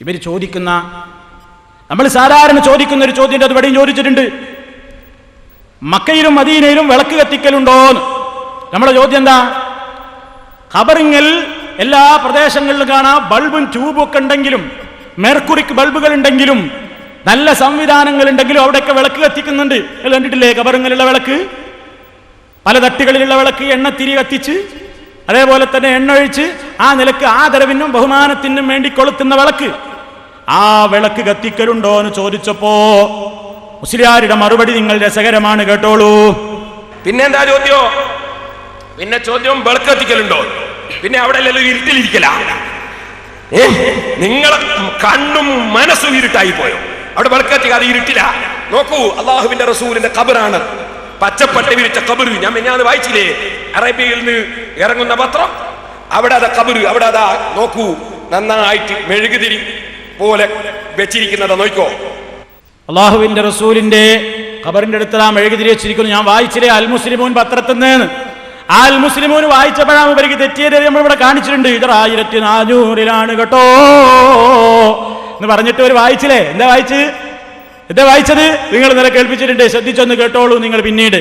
ഇവർ ചോദിക്കുന്ന നമ്മൾ സാധാരണ ചോദിക്കുന്ന ഒരു ചോദ്യം അത് വടിയും ചോദിച്ചിട്ടുണ്ട്. മക്കയിലും മദീനയിലും വിളക്ക് കത്തിക്കലുണ്ടോന്ന്. നമ്മുടെ ചോദ്യം എന്താ? ഖബറിങ്ങൽ എല്ലാ പ്രദേശങ്ങളിലും കാണാം ബൾബും ട്യൂബും ഒക്കെ ഉണ്ടെങ്കിലും മെർക്കുറിക്ക് ബൾബുകൾ ഉണ്ടെങ്കിലും നല്ല സംവിധാനങ്ങൾ ഉണ്ടെങ്കിലും അവിടെയൊക്കെ വിളക്ക് കത്തിക്കുന്നുണ്ട്. കണ്ടിട്ടില്ലേ ഖബറിങ്ങലുള്ള വിളക്ക്? പല തട്ടുകളിലുള്ള വിളക്ക് എണ്ണ തിരി കത്തിച്ച് അതേപോലെ തന്നെ എണ്ണ ഒഴിച്ച് ആ നിലയ്ക്ക് ആദരവിനും ബഹുമാനത്തിനും വേണ്ടി കൊളുത്തുന്ന വിളക്ക്. ആ വിളക്ക് കത്തിക്കലുണ്ടോ എന്ന് ചോദിച്ചപ്പോ മുസ്ലിയാരുടെ മറുപടി നിങ്ങൾ രസകരമാണ് കേട്ടോളൂ. പിന്നെന്താ ചോദ്യോ? പിന്നെ ചോദ്യം വിളക്ക് കത്തിക്കലുണ്ടോ? പിന്നെ അവിടെ ഇരുട്ടിലിരിക്കല ഏ നിങ്ങളെ കണ്ണും മനസ്സും ഇരുട്ടായി പോയോ? അവിടെ വിളക്ക് കത്തിക്കാതെ ഇരുട്ടില. നോക്കൂ അള്ളാഹുവിന്റെ റസൂലിന്റെ കബറാണ് പച്ചപ്പട്ട വിരിച്ച കബറ് ഞാൻ മിഞ്ഞാന്ന് വായിച്ചില്ലേ? അറേബ്യയിൽ നിന്ന് ഇറങ്ങുന്ന പത്രം? അവിടെ അതാ കബുരു അവിടെ അതാ നോക്കൂ നന്നായിട്ട് മെഴുകുതിരി പോലെ വെച്ചിരിക്കുന്നത് നോക്കോ. അള്ളാഹുവിന്റെ റസൂലിന്റെ ഖബറിന്റെ അടുത്ത് ആ മെഴുകുതിരി വെച്ചിരിക്കുന്നു. ഞാൻ വായിച്ചില്ലേ അൽ മുസ്ലിമൂൻ പത്രത്തിൽ നിന്ന് ആ അൽ മുസ്ലിമൂൻ വായിച്ചപ്പോഴാണ് ഇവർക്ക് തെറ്റിയത് നമ്മൾ ഇവിടെ കാണിച്ചിട്ടുണ്ട്. ഇത് ആയിരത്തി നാനൂറിലാണ് കേട്ടോ. എന്ന് പറഞ്ഞിട്ട് ഒരു വായിച്ചില്ലേ? എന്താ വായിച്ച് എന്താ വായിച്ചത്? നിങ്ങൾ ഇന്നലെ കേൾപ്പിച്ചിട്ടുണ്ട്. ശ്രദ്ധിച്ചൊന്ന് കേട്ടോളൂ നിങ്ങൾ പിന്നീട്.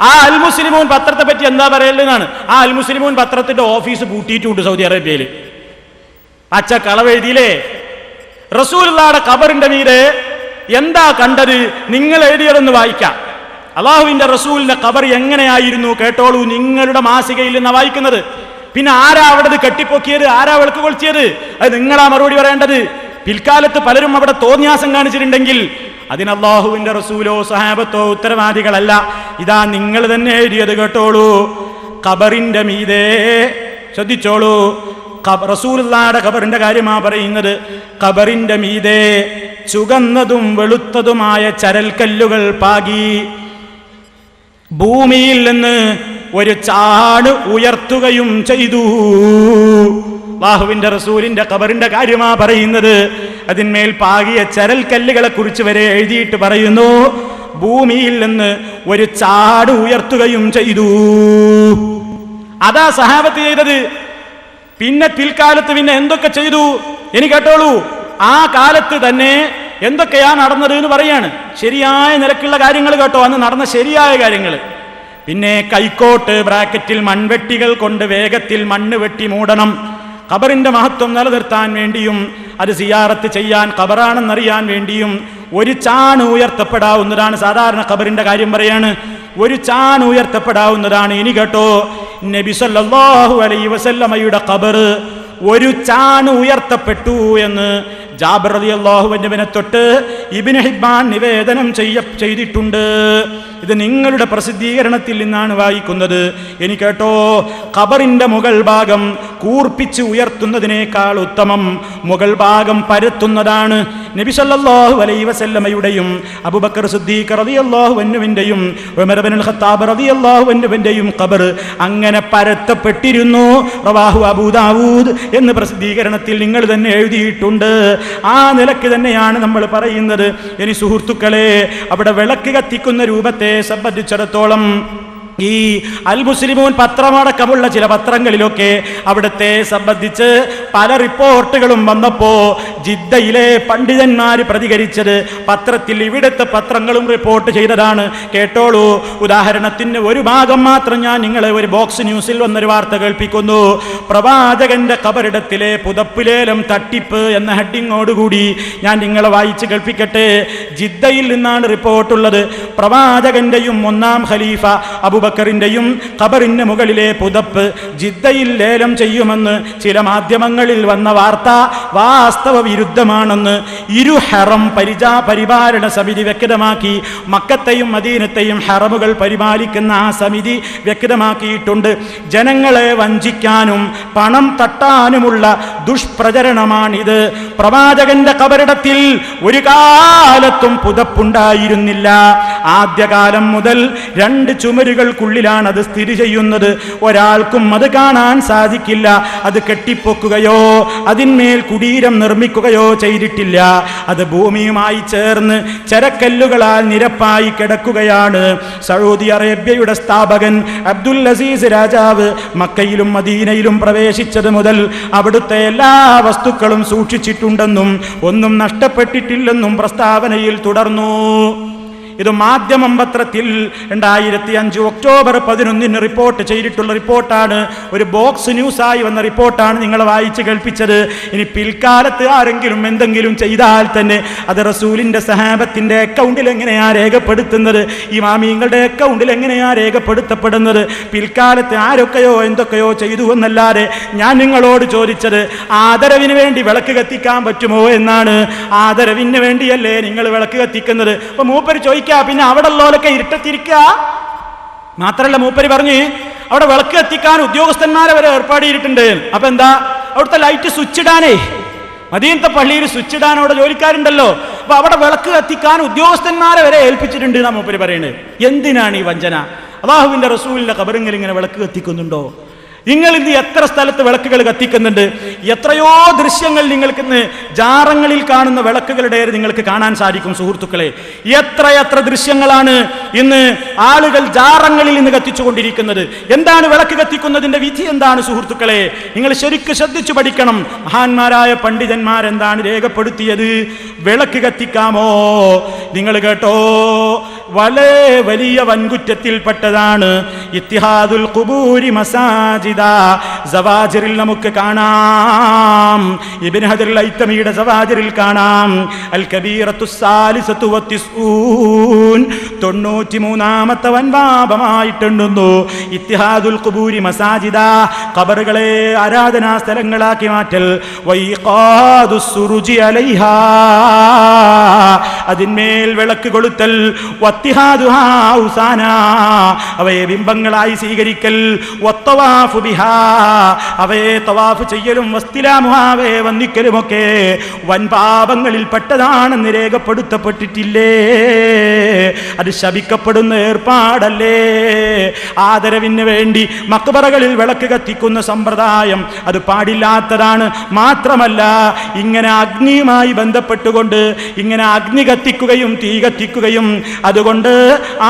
ആ അൽ മുസ്ലിമൂൻ പത്രത്തെ പറ്റി എന്താ പറയലെന്നാണ് ആ അൽ മുസ്ലിമൂൻ പത്രത്തിന്റെ ഓഫീസ് പൂട്ടിയിട്ടുണ്ട് സൗദി അറേബ്യയിൽ അച്ഛ കളവെഴുതിയില്ലേ റസൂലുള്ളാടെ കബറിന്റെ മീതെ എന്താ കണ്ടത്? നിങ്ങൾ എഴുതിയതൊന്ന് വായിക്കാം. അള്ളാഹുവിന്റെ റസൂലിന്റെ കബർ എങ്ങനെയായിരുന്നു കേട്ടോളൂ. നിങ്ങളുടെ മാസികയിൽ നിന്ന് വായിക്കുന്നത്. പിന്നെ ആരാ അവിടെ കെട്ടിപ്പൊക്കിയത്? ആരാ വിളക്ക് കൊളിച്ചത് അത് നിങ്ങളാ മറുപടി പറയേണ്ടത്? പിൽക്കാലത്ത് പലരും അവിടെ തോന്നിയാസം കാണിച്ചിട്ടുണ്ടെങ്കിൽ അതിന് അള്ളാഹുവിന്റെ റസൂലോ സഹാബത്തോ ഉത്തരവാദികളല്ല. ഇതാ നിങ്ങൾ തന്നെ എഴുതിയത് കേട്ടോളൂ. ഖബറിന്റെ മീതേ ശ്രദ്ധിച്ചോളൂ. റസൂലുള്ളാടെ ഖബറിന്റെ കാര്യമാ പറയുന്നത്. ഖബറിന്റെ മീതെ ചുകന്നതും വെളുത്തതുമായ ചരൽക്കല്ലുകൾ പാകി. ഭൂമിയിൽ നിന്ന് ഒരു ചാട് ഉയർത്തുകയും ചെയ്തു. ബാഹുവിന്റെ റസൂലിന്റെ ഖബറിന്റെ കാര്യമാ പറയുന്നത്. അതിന്മേൽ പാകിയ ചരൽ കല്ലുകളെ കുറിച്ച് വരെ എഴുതിയിട്ട് പറയുന്നു. ഭൂമിയിൽ നിന്ന് ഒരു ചാട് ഉയർത്തുകയും ചെയ്തു. അതാ സഹാബത്ത് ചെയ്തത്. പിന്നെ പിൽക്കാലത്ത് പിന്നെ എന്തൊക്കെ ചെയ്തു? ഇനി കേട്ടോളൂ. ആ കാലത്ത് തന്നെ എന്തൊക്കെയാ നടന്നത് എന്ന് പറയാണ്. ശരിയായ നിലക്കുള്ള കാര്യങ്ങൾ കേട്ടോ. അന്ന് നടന്ന ശരിയായ കാര്യങ്ങൾ. പിന്നെ കൈക്കോട്ട് ബ്രാക്കറ്റിൽ മൺവെട്ടികൾ കൊണ്ട് വേഗത്തിൽ മണ്ണ് വെട്ടി മൂടണം. ഖബറിന്റെ മഹത്വം നിലനിർത്താൻ വേണ്ടിയും അത് സിയാറത്ത് ചെയ്യാൻ ഖബറാണെന്നറിയാൻ വേണ്ടിയും ഒരു ചാണ് ഉയർത്തപ്പെടാവുന്നതാണ്. സാധാരണ ഖബറിന്റെ കാര്യം പറയാണ് ഒരു ചാണ് ഉയർത്തപ്പെടാവുന്നതാണ്. ഇനി കേട്ടോ നബി സല്ലല്ലാഹു അലൈഹി വസല്ലമയുടെ ഖബർ ഒരു ചാണ് ഉയർത്തപ്പെട്ടു എന്ന് ജാബർ തൊട്ട് ഇബ്നു ഹിബ്ബാൻ നിവേദനം ചെയ്യ ചെയ്തിട്ടുണ്ട്. ഇത് നിങ്ങളുടെ പ്രസിദ്ധീകരണത്തിൽ നിന്നാണ് വായിക്കുന്നത്. എനിക്ക് കേട്ടോ ഖബറിന്റെ മുകൾ ഭാഗം കൂർപ്പിച്ച് ഉയർത്തുന്നതിനേക്കാൾ ഉത്തമം മുകൾ ഭാഗം പരത്തുന്നതാണ് നബി സല്ലല്ലാഹു അലൈഹി വസല്ലമയുടെയും അബൂബക്കർ സിദ്ദീഖ് റളിയല്ലാഹു അൻഹുവിന്റെയും ഉമർ ഇബ്നുൽ ഖത്താബ് റളിയല്ലാഹു അൻഹുവിന്റെയും ഖബർ അങ്ങനെ പരത്തപ്പെട്ടിരുന്നു. റവാഹു അബൂദാവൂദ് എന്ന് പ്രസിദ്ധീകരണത്തിൽ നിങ്ങൾ തന്നെ എഴുതിയിട്ടുണ്ട്. ആ നിലയ്ക്ക് തന്നെയാണ് നമ്മൾ പറയുന്നത്. ഇനി സുഹൃത്തുക്കളെ അവിടെ വിളക്ക് കത്തിക്കുന്ന രൂപത്തെ സംബന്ധിച്ചിടത്തോളം ഈ അൽ മുസ്ലിമൂൻ പത്രമടക്കമുള്ള ചില പത്രങ്ങളിലൊക്കെ അവിടുത്തെ സംബന്ധിച്ച് പല റിപ്പോർട്ടുകളും വന്നപ്പോ ജിദ്ദയിലെ പണ്ഡിതന്മാർ പ്രതികരിച്ചത് പത്രത്തിൽ ഇവിടുത്തെ പത്രങ്ങളും റിപ്പോർട്ട് ചെയ്തതാണ്. കേട്ടോളൂ. ഉദാഹരണത്തിന് ഒരു ഭാഗം മാത്രം ഞാൻ നിങ്ങളെ ഒരു ബോക്സ് ന്യൂസിൽ വന്നൊരു വാർത്ത കേൾപ്പിക്കുന്നു. പ്രവാചകന്റെ കബറിടത്തിലെ പുതപ്പിലേലം തട്ടിപ്പ് എന്ന ഹെഡിങ്ങോടുകൂടി ഞാൻ നിങ്ങളെ വായിച്ച് കേൾപ്പിക്കട്ടെ. ജിദ്ദയിൽ നിന്നാണ് റിപ്പോർട്ടുള്ളത്. പ്രവാചകന്റെയും ഒന്നാം ഖലീഫ അബുബക്കറിന്റെയും ഖബറിന് മുകളിലെ പുതപ്പ് ജിദ്ദയിൽ ലേലം ചെയ്യുമെന്ന് ചില മാധ്യമങ്ങളിൽ വന്ന വാർത്ത വാസ്തവ വിരുദ്ധമാണെന്ന് ഇരു ഹറം പരിചാ പരിപാലന സമിതി വ്യക്തമാക്കി. മക്കത്തെയും മദീനത്തെയും ഹറമുകൾ പരിപാലിക്കുന്ന ആ സമിതി വ്യക്തമാക്കിയിട്ടുണ്ട്. ജനങ്ങളെ വഞ്ചിക്കാനും പണം തട്ടാനുമുള്ള ദുഷ്പ്രചരണമാണിത്. പ്രവാചകന്റെ കബറിടത്തിൽ ഒരു കാലത്തും പുതപ്പുണ്ടായിരുന്നില്ല. ആദ്യകാലം മുതൽ രണ്ട് ചുമരുകൾക്കുള്ളിലാണ് അത് സ്ഥിതി ചെയ്യുന്നത്. ഒരാൾക്കും അത് കാണാൻ സാധിക്കില്ല. അത് കെട്ടിപ്പൊക്കുകയോ അതിന്മേൽ കുടീരം നിർമ്മിക്കുകയോ ചെയ്തിട്ടില്ല. അത് ഭൂമിയുമായി ചേർന്ന് ചരക്കല്ലുകളാൽ നിരപ്പായി കിടക്കുകയാണ്. സൗദി അറേബ്യയുടെ സ്ഥാപകൻ അബ്ദുൽ അസീസ് രാജാവ് മക്കയിലും മദീനയിലും പ്രവേശിച്ചത് മുതൽ അവിടുത്തെ എല്ലാ വസ്തുക്കളും സൂക്ഷിച്ചിട്ടുണ്ടെന്നും ഒന്നും നഷ്ടപ്പെട്ടിട്ടില്ലെന്നും പ്രസ്താവനയിൽ തുടർന്നു. ഇത് മാധ്യമം പത്രത്തിൽ രണ്ടായിരത്തി അഞ്ച് ഒക്ടോബർ പതിനൊന്നിന് റിപ്പോർട്ട് ചെയ്തിട്ടുള്ള റിപ്പോർട്ടാണ്. ഒരു ബോക്സ് ന്യൂസായി വന്ന റിപ്പോർട്ടാണ് നിങ്ങൾ വായിച്ച് കേൾപ്പിച്ചത്. ഇനി പിൽക്കാലത്ത് ആരെങ്കിലും എന്തെങ്കിലും ചെയ്താൽ തന്നെ അത് റസൂലിന്റെ സഹാബത്തിന്റെ അക്കൗണ്ടിൽ എങ്ങനെയാ രേഖപ്പെടുത്തുന്നത്? ഈ മാമിയങ്ങളുടെ അക്കൗണ്ടിൽ എങ്ങനെയാ രേഖപ്പെടുത്തപ്പെടുന്നത്? പിൽക്കാലത്ത് ആരൊക്കെയോ എന്തൊക്കെയോ ചെയ്തു എന്നല്ലാതെ ഞാൻ നിങ്ങളോട് ചോദിച്ചത് ആദരവിന് വേണ്ടി വിളക്ക് കത്തിക്കാൻ പറ്റുമോ? എന്നാണ്. ആദരവിന് വേണ്ടിയല്ലേ നിങ്ങൾ വിളക്ക് കത്തിക്കുന്നത്? അപ്പൊ മൂപ്പര് ചോദിക്കുക പിന്നെ അവിടെ ഉള്ളവരൊക്കെ ഇരുട്ടത്തിരിക്കുക മാത്രല്ല മൂപ്പരി പറഞ്ഞ് അവിടെ വിളക്ക് കത്തിക്കാൻ ഉദ്യോഗസ്ഥന്മാരെ വരെ ഏർപ്പാട് ചെയ്തിട്ടുണ്ട്. അപ്പൊ എന്താ? അവിടുത്തെ ലൈറ്റ് സ്വിച്ച് ഇടാനേ. മദീനത്തെ പള്ളിയിൽ സ്വിച്ച് ഇടാൻ അവിടെ ജോലിക്കാരുണ്ടല്ലോ. അപ്പൊ അവിടെ വിളക്ക് കത്തിക്കാൻ ഉദ്യോഗസ്ഥന്മാരെ വരെ ഏൽപ്പിച്ചിട്ടുണ്ട് എന്നാ മൂപ്പര് പറയുന്നത് എന്തിനാണ് ഈ വഞ്ചന? അള്ളാഹുവിന്റെ റസൂലിന്റെ കബറിങ്ങൾ ഇങ്ങനെ വിളക്ക് കത്തിക്കുന്നുണ്ടോ? നിങ്ങൾ ഇന്ന് എത്ര സ്ഥലത്ത് വിളക്കുകൾ കത്തിക്കുന്നുണ്ട്? എത്രയോ ദൃശ്യങ്ങൾ നിങ്ങൾക്ക് ഇന്ന് ജാറങ്ങളിൽ കാണുന്ന വിളക്കുകളുടെ നിങ്ങൾക്ക് കാണാൻ സാധിക്കും സുഹൃത്തുക്കളെ. എത്ര എത്ര ദൃശ്യങ്ങളാണ് ഇന്ന് ആളുകൾ ജാറങ്ങളിൽ നിന്ന് കത്തിച്ചുകൊണ്ടിരിക്കുന്നത്. എന്താണ് വിളക്ക് കത്തിക്കുന്നതിന്റെ വിധി എന്താണ് സുഹൃത്തുക്കളെ? നിങ്ങൾ ശരിക്കും ശ്രദ്ധിച്ചു പഠിക്കണം. മഹാന്മാരായ പണ്ഡിതന്മാർ എന്താണ് രേഖപ്പെടുത്തിയത്? വിളക്ക് കത്തിക്കാമോ? നിങ്ങൾ കേട്ടോ? വളരെ വലിയ വൻകുറ്റത്തിൽപ്പെട്ടതാണ്. ഇത്തിഹാദുൽ കുബൂരി മസാജിദ. സവാജിറിൽ നമുക്ക് കാണാം. ഇബിൻ ഹജർ ഐത്തമിയുടെ സവാജിറിൽ കാണാം. അൽ കബീറത്തു തൊണ്ണൂറ്റി മൂന്നാമത്തെ വൻപാപമായിട്ടുണ്ടുന്നു ഇത്തിഹാദുൽ കുബൂരി മസാജിദ. കബറുകളെ ആരാധനാ സ്ഥലങ്ങളാക്കി മാറ്റൽ. അലൈഹ. അതിന്മേൽ വിളക്ക് കൊളുത്തൽ. അവയെ ബിംബങ്ങളായി സ്വീകരിക്കൽ. അവയെ തവാഫ് ചെയ്യലും വസ്തിലാമുഹാവയെ വന്ദിക്കലുമൊക്കെ വൻ പാപങ്ങളിൽ പെട്ടതാണെന്ന് രേഖപ്പെടുത്തപ്പെട്ടിട്ടില്ലേ? അത് ശപിക്കപ്പെടുന്ന ഏർപ്പാടല്ലേ? ആദരവിന് വേണ്ടി മക്ബറകളിൽ വിളക്ക് കത്തിക്കുന്ന സമ്പ്രദായം അത് പാടില്ലാത്തതാണ്. മാത്രമല്ല ഇങ്ങനെ അഗ്നിയുമായി ബന്ധപ്പെട്ടുകൊണ്ട് ഇങ്ങനെ അഗ്നി കത്തിക്കുകയും തീ കത്തിക്കുകയും അതുകൊണ്ട്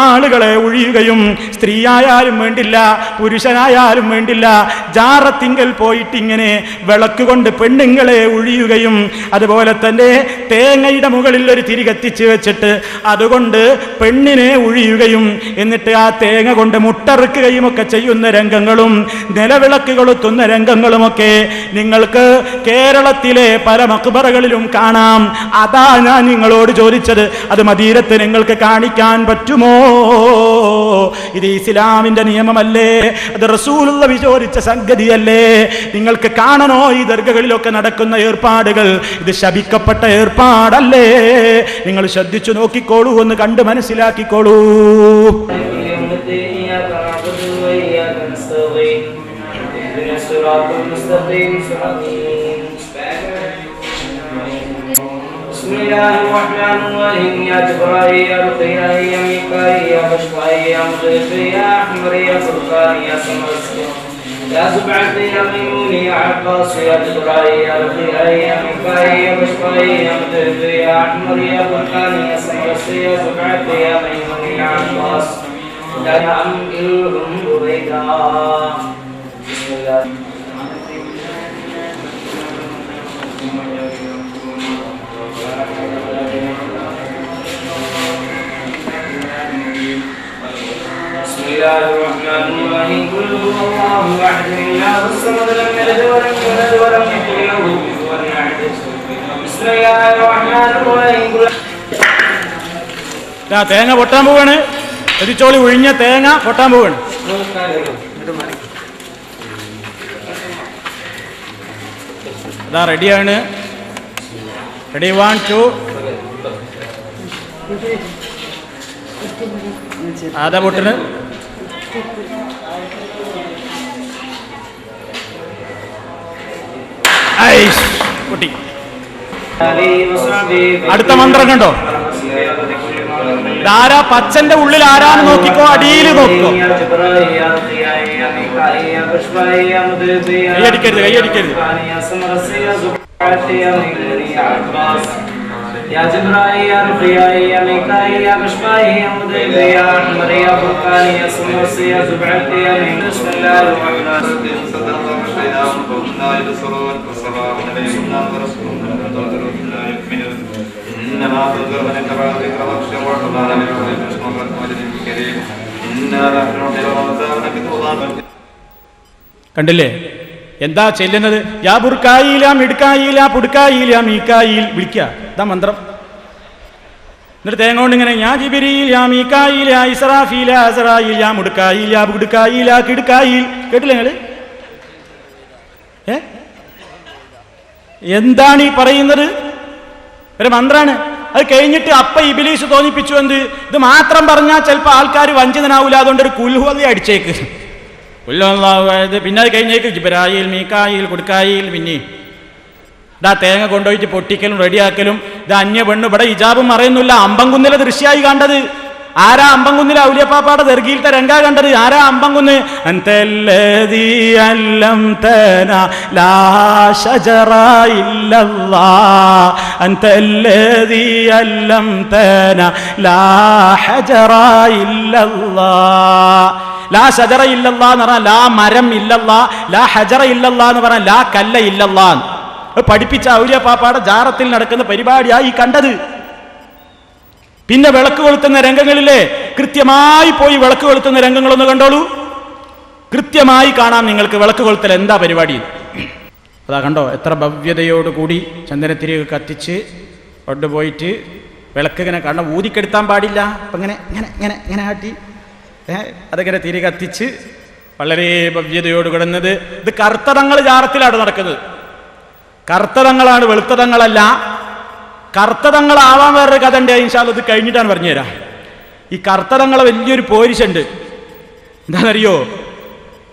ആളുകളെ ഒഴിയുകയും സ്ത്രീയായാലും വേണ്ടില്ല പുരുഷനായാലും വേണ്ടില്ല ജാറത്തിങ്കൽ പോയിട്ട് ഇങ്ങനെ വിളക്ക് കൊണ്ട് പെണ്ണുങ്ങളെ ഒഴിയുകയും അതുപോലെ തന്നെ തേങ്ങയുടെ മുകളിൽ ഒരു തിരി കത്തിച്ച് വെച്ചിട്ട് അതുകൊണ്ട് പെണ്ണിനെ ഒഴിയുകയും എന്നിട്ട് ആ തേങ്ങ കൊണ്ട് മുട്ടറുക്കുകയും ഒക്കെ ചെയ്യുന്ന രംഗങ്ങളും നിലവിളക്ക് കൊളുത്തുന്ന രംഗങ്ങളുമൊക്കെ നിങ്ങൾക്ക് കേരളത്തിലെ പല മക്ബറകളിലും കാണാം. അതാ ഞാൻ നിങ്ങളോട് ചോദിച്ചത്. അത് മദീരത്ത് നിങ്ങൾക്ക് കാണിക്കാൻ പറ്റുമോ? ഇത് ഇസ്ലാമിന്റെ നിയമമല്ലേ? അത് റസൂലുള്ള വിചോദിച്ച സംഗതിയല്ലേ? നിങ്ങൾക്ക് കാണണോ ഈ ദർഗകളിലൊക്കെ നടക്കുന്ന ഏർപ്പാടുകൾ? ഇത് ശപിക്കപ്പെട്ട ഏർപ്പാടല്ലേ? നിങ്ങൾ ശ്രദ്ധിച്ചു നോക്കിക്കോളൂ എന്ന് കണ്ട് മനസ്സിലാക്കിക്കോളൂ. يا فرقان يا سمر يا زبعة يا ميمون يا عباس يا جبرائيل يا رقيا يا ميكائيل يا بشرائيل يا مغيث يا أحمر يا فرقان يا سمر يا زبعة يا ميمون يا عباس لا يعملهم رويدا بسم الله الله الرحمن الرحيم قل هو الله احد الله الصمد لم يلد ولم يولد ولم يكن له كفوا احد بسم الله الرحمن الرحيم قل ദാ തേങ്ങ പൊട്ടാൻ പോവാണ് എതിച്ചോളി ഒഴിഞ്ഞ തേങ്ങ പൊട്ടാൻ പോവാണ് അതാ റെഡിയാണ് റെഡി വൺ ടു ആദാ പൊട്ടിന് ഐഷ്, പൊട്ടി. അടുത്ത മന്ത്രം കണ്ടോ? ധാരാ പച്ചന്റെ ഉള്ളിൽ ആരാന്ന് നോക്കിക്കോ അടിയിൽ നോക്കിക്കോ. കൈയടിക്കരുത്, കൈയടിക്കരുത്. يا جبرائيل يا رقيائي يا ميكائيل يا بشبائي يا مدرب يا أحمر يا بركاني يا سموسي يا زبعتي يا مين بسم الله الرحمن الرحيم إنما تنذر من اتبع الذكر واخشى الرحمن من يخرج اسمه الوجه الكريم إنا نحن نحيي الموتى ونكتب ظلما കണ്ടില്ലേ എന്താ ചെല്ലുന്നത് യാ ബുർക്കായില മിടുക്കായില പുടുക്കായില മീക്കായിൽ വിളിക്കുക ഇതാ മന്ത്രം. എന്നിട്ട് തേങ്ങ കൊണ്ട് ഇങ്ങനെ ഞാൻ യാ മീക്കായില ഇസ്രാഫീല അസറായിൽ യാ മുടുക്കായില പുടുക്കായില കിടുക്കായിൽ. കേട്ടില്ലേ ഏ? എന്താണ് ഈ പറയുന്നത്? ഒരു മന്ത്രാണ്. അത് കഴിഞ്ഞിട്ട് അപ്പ ഇബിലീസ് തോന്നിപ്പിച്ചു എന്ത്? ഇത് മാത്രം പറഞ്ഞാൽ ചിലപ്പോൾ ആൾക്കാർ വഞ്ചിതനാവൂല അതുകൊണ്ട് ഒരു കുൽഹുവതി അടിച്ചേക്ക്. കുല്ലുവല്ലാഹു പിന്നെ അത് കഴിഞ്ഞേക്ക് ജിബരായിൽ മീക്കായിൽ കുടുക്കായിൽ പിന്നെ ഇതാ തേങ്ങ കൊണ്ടുപോയിട്ട് പൊട്ടിക്കലും റെഡിയാക്കലും. ഇത് അന്യ പെണ്ണ് ഇവിടെ ഇജാബും അറിയുന്നില്ല അമ്പംകുന്നിലെ ദൃശ്യമായി കണ്ടത്. ആരാ അമ്പംകുന്നിലെ ഔലിയപ്പാപ്പാടെ ദർഗിയിലത്തെ രംഗ കണ്ടത്? ആരാ അമ്പംകുന്ന്? ലാ ഷജറ ഇല്ലല്ലാ. എന്ന് പറഞ്ഞാൽ ലാ മരം ഇല്ലല്ലാ. ലാ ഹജറ ഇല്ലല്ലാ എന്ന് പറഞ്ഞാൽ ലാ കല്ല ഇല്ലല്ലാ അത് പഠിപ്പിച്ച ഔലിയ പാപ്പാടെ ജാറത്തിൽ നടക്കുന്ന പരിപാടിയായി കണ്ടത്. പിന്നെ വിളക്ക് കൊളുത്തുന്ന രംഗങ്ങളിലെ കൃത്യമായി പോയി വിളക്ക് കൊളുത്തുന്ന രംഗങ്ങളൊന്ന് കണ്ടോളൂ. കൃത്യമായി കാണാം നിങ്ങൾക്ക് വിളക്ക് കൊളുത്തൽ എന്താ പരിപാടി. അതാ കണ്ടോ എത്ര ഭവ്യതയോടുകൂടി ചന്ദനത്തിരി കത്തിച്ച് കൊണ്ടുപോയിട്ട് വിളക്ക് ഇങ്ങനെ കണ്ട ഊതിക്കെടുത്താൻ പാടില്ല. അപ്പം ഇങ്ങനെ ഇങ്ങനെ ഇങ്ങനെ ഇങ്ങനെ ആട്ടി അതിങ്ങനെ തിരി കത്തിച്ച് വളരെ ഭവ്യതയോട് കിടന്നത്. ഇത് കർത്തടങ്ങൾ ജാറത്തിലാണ് നടക്കുന്നത്. കർത്തതങ്ങളാണ് വെളുത്തതങ്ങളല്ല. കർത്തതങ്ങളാവാൻ വേറൊരു കഥ ഉണ്ട്. ഇൻഷാൽ ഇത് കഴിഞ്ഞിട്ടാണ് പറഞ്ഞുതരാം. ഈ കർത്തതങ്ങളെ വലിയൊരു പോരിശുണ്ട്. എന്താണെന്നറിയോ?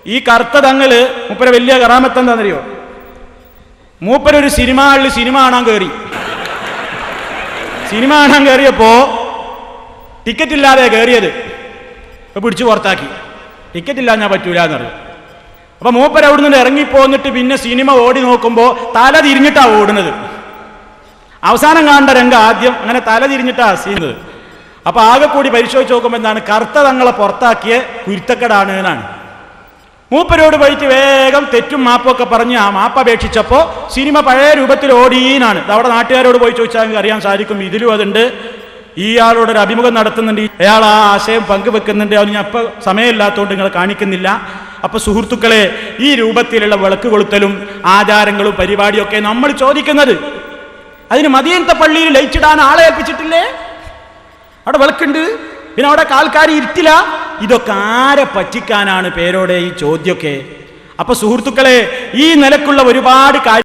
ഈ കർത്തതങ്ങൾ മൂപ്പര വലിയ കറാമത്ത് എന്താണെന്നറിയോ? മൂപ്പരൊരു സിനിമ ഹാളിൽ സിനിമ കാണാൻ കയറി സിനിമ കാണാൻ കയറിയപ്പോ ടിക്കറ്റ് ഇല്ലാതെ കയറിയത് പിടിച്ചു പുറത്താക്കി. ടിക്കറ്റ് ഇല്ലാതെ ഞാൻ പറ്റൂല എന്നറിയും അപ്പൊ മൂപ്പർ അവിടെ നിന്ന് ഇറങ്ങിപ്പോന്നിട്ട് പിന്നെ സിനിമ ഓടി നോക്കുമ്പോ തല തിരിഞ്ഞിട്ടാ ഓടുന്നത്. അവസാനം കാണേണ്ട രംഗം ആദ്യം അങ്ങനെ തല തിരിഞ്ഞിട്ടാ ചെയ്യുന്നത്. അപ്പൊ ആകെ കൂടി പരിശോധിച്ച് നോക്കുമ്പോൾ എന്താണ്? കറുത്ത തങ്ങളെ പുറത്താക്കിയ കുരുത്തക്കടാണ് എന്നാണ്. മൂപ്പരോട് പോയിട്ട് വേഗം തെറ്റും മാപ്പൊക്കെ പറഞ്ഞ് ആ മാപ്പ് അപേക്ഷിച്ചപ്പോൾ സിനിമ പഴയ രൂപത്തിൽ ഓടീനാണ് അവിടെ നാട്ടുകാരോട് പോയി ചോദിച്ചാൽ അറിയാൻ സാധിക്കും. ഇതിലും അതുണ്ട്. ഇയാളോട് ഒരു അഭിമുഖം നടത്തുന്നുണ്ട്. അയാൾ ആ ആശയം പങ്കുവെക്കുന്നുണ്ട്. അത് ഞാൻ ഇപ്പം സമയമില്ലാത്തതുകൊണ്ട് നിങ്ങൾ കാണിക്കുന്നില്ല. അപ്പൊ സുഹൃത്തുക്കളെ ഈ രൂപത്തിലുള്ള വിളക്ക് കൊളുത്തലും ആചാരങ്ങളും പരിപാടിയൊക്കെ നമ്മൾ ചോദിക്കുന്നത് അതിന് മതിയന്ത പള്ളിയിൽ ലയിച്ചിടാൻ ആളെ ഏൽപ്പിച്ചിട്ടില്ലേ? അവിടെ വിളക്കുണ്ട് പിന്നെ അവിടെ ആൾക്കാർ ഇരുത്തില്ല ഇതൊക്കെ ആരെ പറ്റിക്കാനാണ് പേരോടെ ഈ ചോദ്യമൊക്കെ? അപ്പൊ സുഹൃത്തുക്കളെ ഈ നിലക്കുള്ള ഒരുപാട് കാര്യം